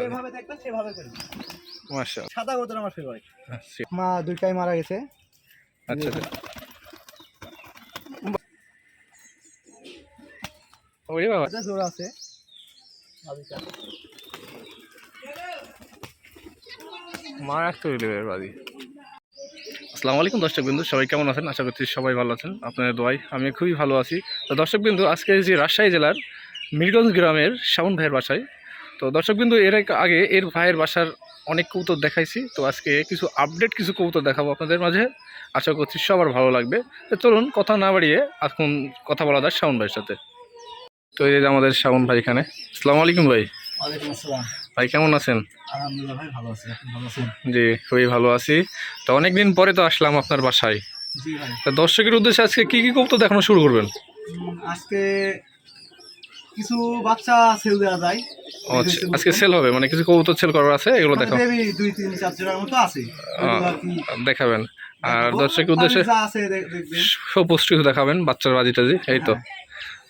যেভাবে দেখবেন সেভাবে করি মাশা সাদা কবুতর আমার ফেভারিট আচ্ছা। মা দুইটাই মারা গেছে। আচ্ছা। ওরে বাবা। এটা জোড়া আছে। লেভেলের বাদি আসসালামু আলাইকুম দর্শক বিন্দু সবাই কেমন আছেন? আশা করছি সবাই ভালো আছেন। আপনাদের দোয়াই আমি খুবই ভালো আছি। তো দর্শক বিন্দু আজকে যে রাজশাহী জেলার মিরগঞ্জ গ্রামের শাওন ভাইয়ের বাসায় তো দর্শক বিন্দু এর আগে এর ভাইয়ের বাসার অনেক কৌতুক দেখাইছি। তো আজকে কিছু আপডেট কিছু কৌতুক দেখাবো আপনাদের মাঝে। আশা করছি সবার ভালো লাগবে। তো চলুন কথা না বাড়িয়ে এখন কথা বলা যাক শাওন ভাইয়ের সাথে। তো এই যে আমাদের শাওন ভাই এখানে। আসসালামু আলাইকুম ভাই। ভাই কেমন আছেন? জি খুবই ভালো আছি। তো অনেকদিন পরে তো আসলাম আপনার বাসায়। তা দর্শকের উদ্দেশ্যে আজকে কি কি কৌতুক দেখানো শুরু করবেন? আজকে কিছু বাচ্চা সেল দেওয়া যায়। আচ্ছা, আজকে সেল হবে? মানে কিছু কবুতর সেল করার আছে? এগুলো দেখাও। বেবি দুই তিন চার জোড়ার মতো আছে। দেখাবেন। আর দর্শকের উদ্দেশ্যে দেখ- দেখবেন। সবুজ কিছু দেখাবেন বাচ্চার বাজি টাজি এই তো।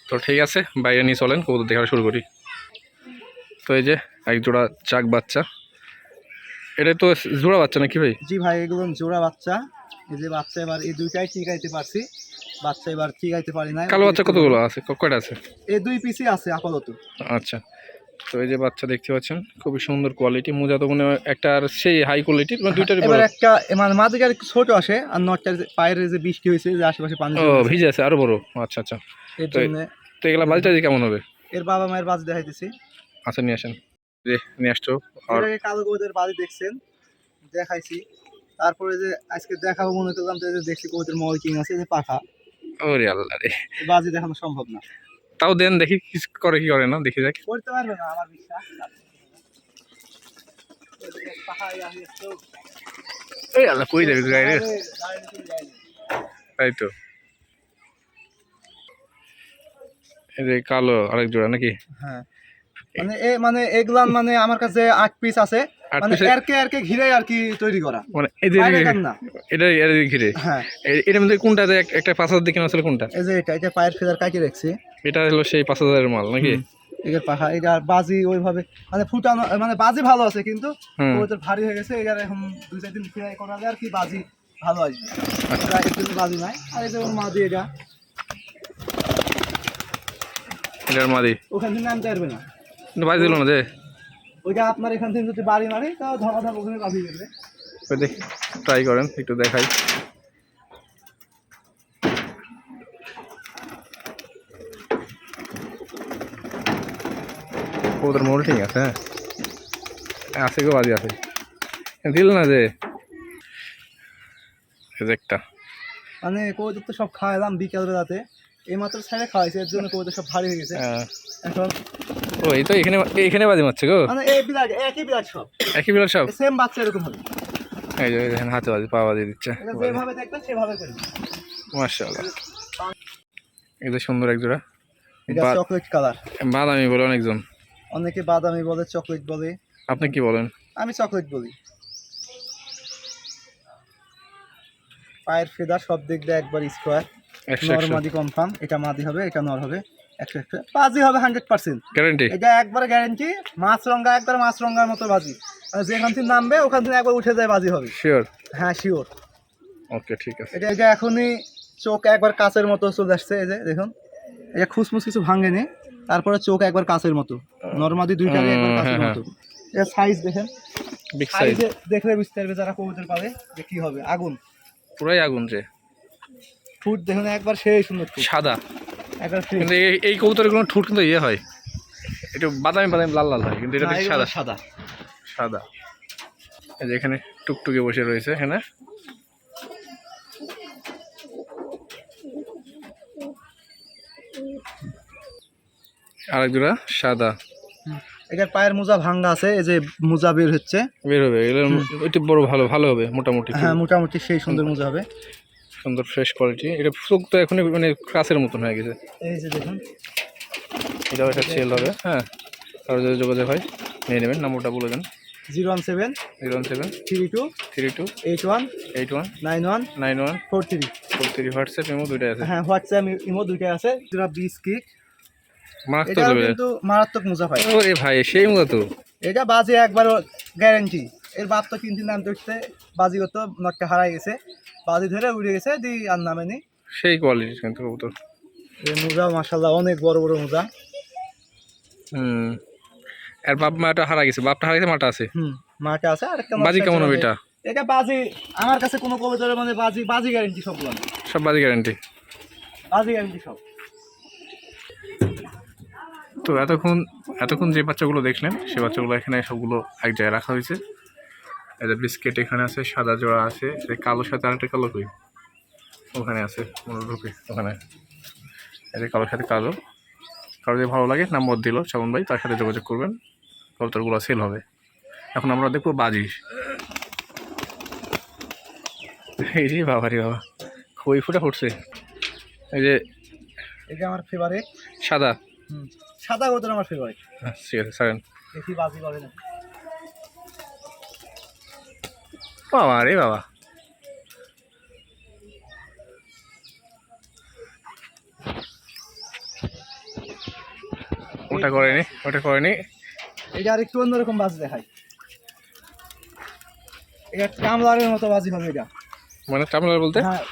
তো ঠিক আছে বাইরে নিয়ে চলেন কবুতর দেখা শুরু করি। তো এই যে এক জোড়া চাক বাচ্চা। এটা তো জোড়া বাচ্চা নাকি ভাই? জি ভাই এগুলো জোড়া বাচ্চা। এই যে বাচ্চা এবার এই দুইটাই টিকাইতে পারছি। বাচ্চা এবার টিকাইতে পারি না কালো বাচ্চা কতগুলো আছে? ক- কয়টা আছে? এই দুই পিসই আছে আপাতত। আচ্ছা। তো এই যে বাচ্চা দেখতে পাচ্ছেন খুবই সুন্দর কোয়ালিটি মোজা তো মনে হয় একটা আর সেই হাই কোয়ালিটির মানে দুইটারই এবার একটা মানে মাঝে একটু ছোট আসে আর নটটার পায়ের যে বৃষ্টি হয়েছে যে আশেপাশে পানি ও ভিজে আছে আরও বড়। আচ্ছা আচ্ছা। এর তো- জন্য তো এগুলা বাজি টাজি কেমন হবে? এর বাবা মায়ের বাজ দেখাইতেছি। আচ্ছা নিয়ে আসেন। যে নিয়ে আসছো। আর কালো কবুতরের বাজি দেখছেন? দেখাইছি। তারপরে যে আজকে দেখাবো মনে করলাম যে দেখছি কবুতর মলকিং আছে যে পাখা। ওরে আল্লাহ রে। বাজি দেখানো সম্ভব না। তাও দেন দেখি কি করে কি করে না দেখি যাক। করতে পারবে না আমার বিশ্বাস। এই আল্লাহ কই যাবে গাড়ি। তাই তো। এই যে কালো আরেক জোড়া নাকি? হ্যাঁ। মানে এ মানে এগুলান মানে আমার কাছে আট পিস আছে। মানে এরকে এরকে ঘিরে আর কি তৈরি করা। মানে এই যে এটা এর ঘিরে। হ্যাঁ। এটার মধ্যে কোনটা একটা পাঁচ হাজার দিকে আসলে কোনটা? এই যে এটা এটা পায়ের ফেদার কাটিয়ে রাখছি এটা হলো সেই পাঁচ হাজারের মাল নাকি? পাখা এটা বাজি ওইভাবে মানে ফুটানো মানে বাজি ভালো আছে কিন্তু। ওদের ভারী হয়ে গেছে এটার এখন দুই চার দিন ফ্রাই করালে আর কি বাজি ভালো আসবে। আচ্ছা। এর জন্য বাজি নাই। আর এই যে ওর মাদি এটা। এটার মাদি। ওখান থেকে নামতে পারবে না। বাজি দিল না যে? ওইটা আপনার এখান থেকে যদি বাড়ি মারি তাও ধরা ধরা ওখানে বাজি দেবে। ওই দেখি ট্রাই করেন একটু দেখাই। ওদের মোল্টিং আছে হ্যাঁ? হ্যাঁ, আছে গো বাজি আছে। দিল না যে? একটা। মানে কবুতর তো সব খাওয়ালাম বিকেল বেলাতে এই মাত্র ছেড়ে খাওয়াইছে এর জন্য কবুতর সব ভারী হয়ে গেছে। আহ, এখন ও এই তো এখানে এইখানে বাজি মারছে গো। মানে এই বিরাট একই বিরাট সব। একই বিড়াল সব? সেম বাচ্চা এরকম হবে। এই যে দেখেন হাতে বাজি পা বাজি দিচ্ছে। যেভাবে দেখবেন সেভাবে করি মার্শাল্লাহ এই যে সুন্দর এক জোড়া। চকলেট কালার বাদামি বলে অনেকজন। অনেকে বাদামি বলে চকলেট বলে। আপনি কি বলেন? আমি চকলেট বলি। পায়ের ফেদা সব দিয়ে একবার স্কোয়ার নর মাদি কনফার্ম এটা মাদি হবে এটা নর হবে। একশো হবে হান্ড্রেড পার্সেন্ট গ্যারান্টি এটা একবার গ্যারেন্টি মাছ একবার মাছ রঙ্গার মতো যেখান থেকে নামবে ওখান থেকে একবার উঠে যায় হবে। শিওর হ্যাঁ শিওর ওকে ঠিক আছে। এটা এটা এখনই চোখ একবার কাচের মতো চলে আসছে এই যে দেখুন। এটা খুসমুস কিছু ভাঙেনি তারপরে চোখ একবার কাচের মতো। একবার মতো। এটা সাইজ দেখেন। বিগ সাইজ দেখলে বুঝতে পারবে যারা কবুতর পাবে যে কি হবে। আগুন। পুরাই আগুন যে। ফুট দেখুন একবার সেই সুন্দর সাদা। কিন্তু এই- এই কবুতরের কোনো ঠুট কিন্তু ইয়ে হয়। একটু বাদামি বাদামি লাল লাল হয় কিন্তু এটা সাদা। সাদা। সাদা। যে এখানে টুকটুকে বসে রয়েছে এখানে আরেক জোড়া সাদা। এটার পায়ের মোজা ভাঙ্গা আছে এই যে মোজা বের হচ্ছে। বের হবে একটু বড় ভালো ভালো হবে মোটামুটি। হ্যাঁ মোটামুটি সেই সুন্দর মোজা হবে। সুন্দর ফ্রেশ কোয়ালিটি এটা চোখ তো এখন মানে কাছের মতন হয়ে গেছে। এই যে দেখুন। এটাও একটা সেল হবে হ্যাঁ। কারও যদি যোগাযোগ হয় নিয়ে নেবেন নাম্বারটা বলে দেন। Zero one seven zero one seven three two three two eight one eight one nine one nine one four three. Four three. WhatsApp imo দুইটাই আছে। হ্যাঁ হোয়াটসঅ্যাপ ইমো দুইটাই আছে। যেটা বিশ কিক মারাত্মক কিন্তু মারাত্মক মোজা পাই ওরে ভাই সেই মতো তো। এটা বাজি একবার গ্যারান্টি এর বাপ তো তিন দিন নাম ধরছে বাজি করতো নটটা হারাই গেছে। বাজি ধরে উড়ে গেছে দি আর নামে নি সেই কোয়ালিটির কিন্তু কবুতর। এই মোজা মাসাল্লাহ অনেক বড় বড় মোজা হুম। আর বাপ মাটা হারা গেছে বাপটা হারা গেছে মাটা আছে? হুম মাটা আছে আর একটা বাজি কেমন হবে এটা? এটা বাজি আমার কাছে কোনো কবিতার মানে বাজি বাজি গ্যারান্টি সবগুলো সব বাজি গ্যারান্টি বাজি গ্যারান্টি সব। তো এতক্ষণ এতক্ষণ যে বাচ্চাগুলো দেখলেন সে বাচ্চাগুলো এখানে সবগুলো এক জায়গায় রাখা হয়েছে। এদের বিস্কিট এখানে আছে সাদা জোড়া আছে কালোর সাথে আরেকটা কালো কই? ওখানে আছে ঢুকে ওখানে। এদের কালোর সাথে কালো। কারও যদি ভালো লাগে নাম্বার দিল শ্রাবণ ভাই তার সাথে যোগাযোগ করবেন। কবুতরগুলো সেল হবে। এখন আমরা দেখব বাজি। এই যে বাবা রে বাবা খই ফুটা ফুটছে? এই যে এটা আমার ফেভারিট সাদা। সাদা কবুতর আমার ফেভারিট হ্যাঁ, ঠিক আছে সারেন বাজি করে না। বাবা রে বাবা। ওটা করেনি ওটা করেনি এটা আর একটু অন্যরকম বাজি দেখাই এটা কামলারের মতো বাজি হবে এটা। মানে টামলার বলতে? হ্যাঁ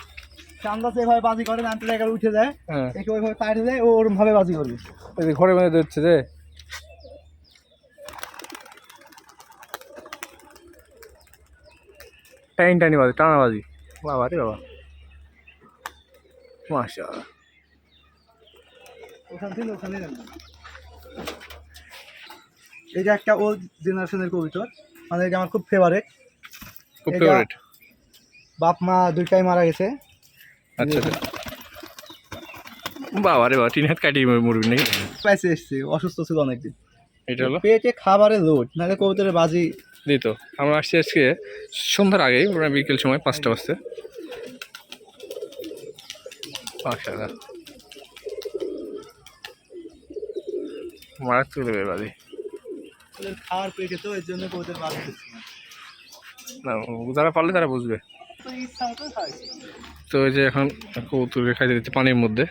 কামলা যেভাবে বাজি করে নামতে জায়গায় উঠে যায় হ্যাঁ। একে ওইভাবে পাঠিয়ে দেয় ও ওরম ভাবে বাজি করবে। ঘরের মধ্যে দিচ্ছে যে টাইন বাজি টানা বাজি বাবা রে বাবা। মাসা ওখান থেকে ওখানে এটা একটা ওল্ড জেনারেশনের কবিতর মানে এটা আমার খুব ফেভারেট খুব ফেভারেট বাপ মা দুইটাই মারা গেছে। আচ্ছা আচ্ছা। বাবা রে বাবা তিন হাত কাটিয়ে মরবি নাকি? পাইছে এসছে অসুস্থ ছিল অনেকদিন। এটা হলো? পেটে খাবারের লোড নাহলে কবুতরের বাজি দিত আমরা আসছি আজকে সন্ধ্যার আগেই মানে বিকেল সময় পাঁচটা বাজতে। মাশাআল্লাহ। মারাত্মক দেবে ওদের খাওয়ার পেটে তো এর জন্য কবুতর না। যারা পারলে তারা বুঝবে। তো এই যে এখন কৌতুকে খাইতে দিচ্ছে পানির মধ্যে।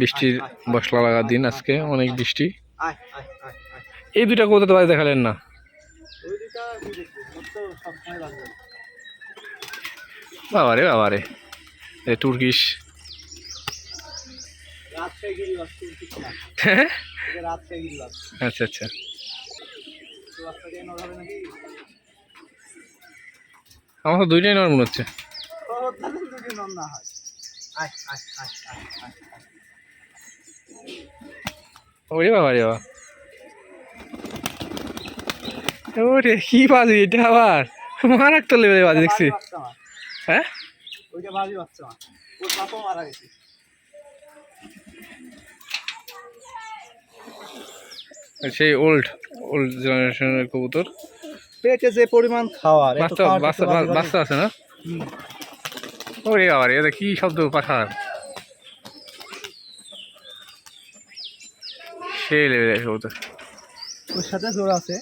বৃষ্টির বসলা লাগা দিন আজকে অনেক বৃষ্টি। এই দুইটা কৌতো তো বাড়ি দেখালেন না ওই দুটা তুই দেখবি ওর তো সবসময় বাজি হবে। বাবারে বাবারে এ তুর্কিশ হ্যাঁ আচ্ছা আচ্ছা আমার তো দুইটাই নেওয়ার মনে হচ্ছে। ওরে বাবা রে বাবা ওরে কি বাজি এটা আবার? তো লেভেলে বাজি দেখছি। হ্যাঁ? ওইটা বাজি বাচ্চা। ওর বাপও মারা গেছে। সেই ওল্ড ওল্ড জেনারেশনের কবুতর। পেটে যে পরিমাণ খাওয়ার বাচ্চা আছে না। ওরে বাবা রে এটা কি শব্দ পাখার সেই লেভেলের কবুতর। ওর সাথে জোর আছে।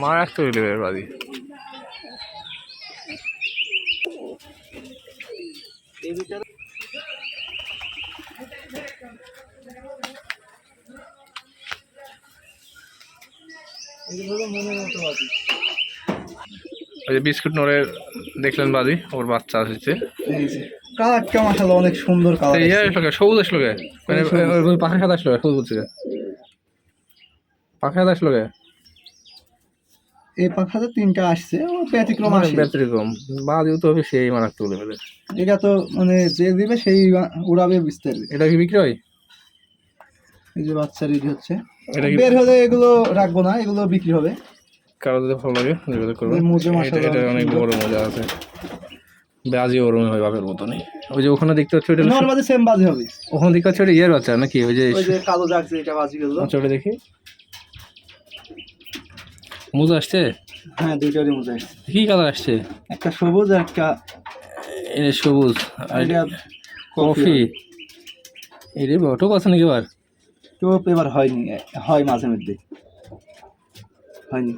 মারাত্মক লেভেলের যে বিস্কুট নড়ে দেখলেন বাজি ওর বাচ্চা আসছে কালারটা অনেক সুন্দর কালার ইয়ে আসলো সবুজ আসলো মানে পাখা সাদা আসলো সবুজ বলছে? পাখা সাদা আসলো এই পাখাতে তিনটা আসছে ব্যতিক্রম মানে আসে। ব্যতিক্রম। বাজিও তো হবে সেই মারাত্মক লেভেলের এটা তো মানে যে দিবে সেই উড়াবে বিস্তারিত। এটা কি বিক্রি হয় এই যে বাচ্চা রেডি হচ্ছে। এটা বের হলে এগুলো রাখব না এগুলো বিক্রি হবে। কারও যদি ভালো লাগে যোগাযোগ করবেন। এটা- অনেক বড় মজা আছে। বাজি ওরমে হয় বাপের মতনই। ওই যে ওখানে দেখতে হচ্ছে হলো- নর্মালি সেম বাজি হবে। ওখানে দেখতে হচ্ছে ওইটা ইয়ের বাচ্চা নাকি? ওই যে ওই যে কালো জাগছে এটা বাজি গেল। আচ্ছা ওটা দেখি। মুজ আসছে? হ্যাঁ দুইটারই মজা আসছে। কি কালার আসছে? একটা সবুজ আর একটা এই সবুজ। আর এটা কফি। এই রে বটক আছে নাকি এবার? টোপ এবার হয়নি হয় মাঝে মধ্যে। হয়নি।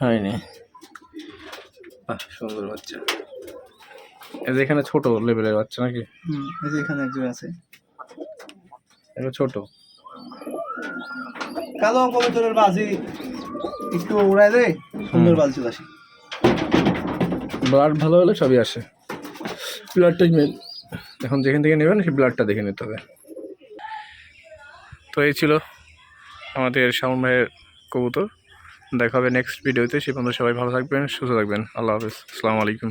হয়নি। বাহ সুন্দর বাচ্চা। এই যে এখানে ছোট লেভেলের বাচ্চা নাকি? হুম এই যে এখানে একজন আছে। এগুলো ছোট। কালো কবুতরের বাজি একটু উড়াই দেয় সুন্দর বাজি চলে আসে। ব্লাড ভালো হলে সবই আসে। ব্লাডটাই মেন এখন যেখান থেকে নেবেন সেই ব্লাডটা দেখে নিতে হবে। তো এই ছিল আমাদের শাওন ভাইয়ের কবুতর। দেখা হবে নেক্সট ভিডিওতে সে পর্যন্ত সবাই ভালো থাকবেন সুস্থ থাকবেন। আল্লাহ হাফিজ। আসসালামু আলাইকুম।